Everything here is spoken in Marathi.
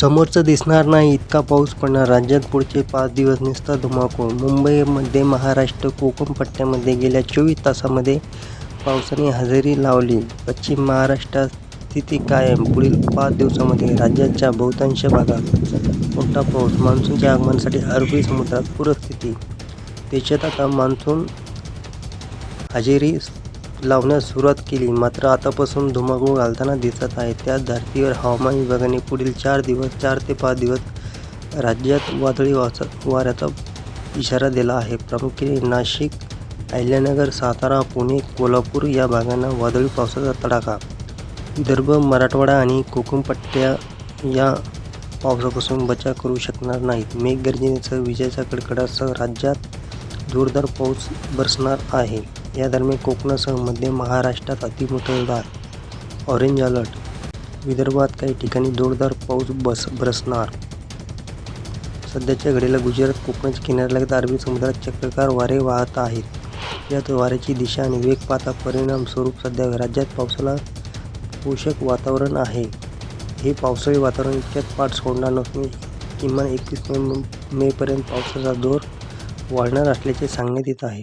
समोरचं दिसणार नाही इतका पाऊस पडणार. राज्यात पुढचे पाच दिवस नुसता धुमाकूळ. मुंबईमध्ये महाराष्ट्र कोकण पट्ट्यामध्ये गेल्या चोवीस तासामध्ये पावसाने हजेरी लावली. पश्चिम महाराष्ट्रात स्थिती कायम. पुढील पाच दिवसामध्ये राज्याच्या बहुतांश भागात मोठा पाऊस. मान्सूनच्या आगमनासाठी अरबी समुद्रात पूरस्थिती. देशात आता मान्सून हजेरी लावण्यास सुरुवात केली. मात्र आतापासून धुमाकूळ घालताना दिसत आहे. त्याच धर्तीवर हवामान विभागाने पुढील चार दिवस चार ते पाच दिवस राज्यात वादळी वाचा वाऱ्याचा इशारा दिला आहे. प्रामुख्याने नाशिक अहिल्यानगर सातारा पुणे कोल्हापूर या भागांना वादळी पावसाचा तडाखा. विदर्भ मराठवाडा आणि कोकणपट्ट्या या पावसापासून बचाव करू शकणार नाहीत. मेघगर्जनेसह विजेच्या कडकडासह राज्यात जोरदार पाऊस बरसणार आहे. या दरम्यान कोकणासह मध्य महाराष्ट्रात अतिमुसळधार ऑरेंज अलर्ट विदर्भात काही ठिकाणी जोरदार पाऊस बस बरसणार. सध्याच्या घडीला गुजरात कोकणाच्या किनाऱ्यालगत अरबी समुद्रात चक्रकार वारे वाहत आहेत. यात वाऱ्याची दिशा आणि वेग पाहता परिणाम स्वरूप सध्या राज्यात पावसाला पोषक वातावरण आहे. हे पावसाळी वातावरण इतक्यात पाठ सोडणार नसून किमान एकतीस मे मेपर्यंत पावसाचा जोर वाढणार असल्याचे सांगण्यात येत आहे.